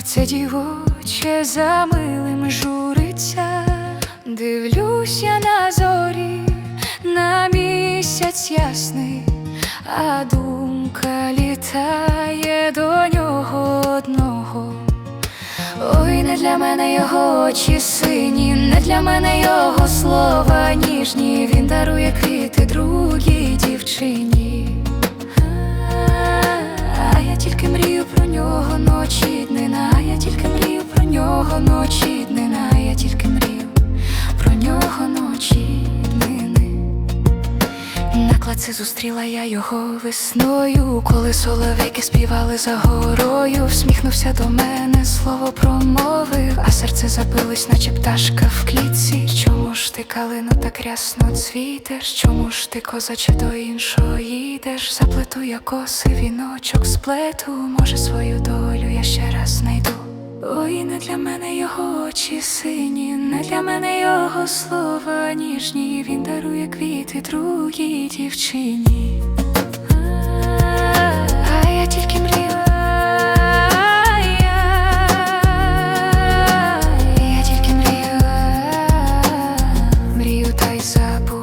серце дівоче за милим журиться, дивлюсь я на зорі, на місяць ясний, а думка літає до нього одного. Ой, не для мене його очі сині, не для мене його слова ніжні. Він дарує квіти другій дівчині. А я тільки мрію про нього ночі На клаці зустріла я його весною, коли соловейки співали за горою, всміхнувся до мене, слово промовив, а серце забилось, наче пташка в клітці. Чому ж ти калину так рясно цвітеш? Чому ж ти козаче до іншого їдеш? Заплету я коси, віночок сплету, може свою долю я ще раз знайду. Ой, не для мене його очі сині, для мене його слова ніжні, він дарує квіти другій дівчині. А я тільки мрію, я тільки мрію, мрію та й забуду.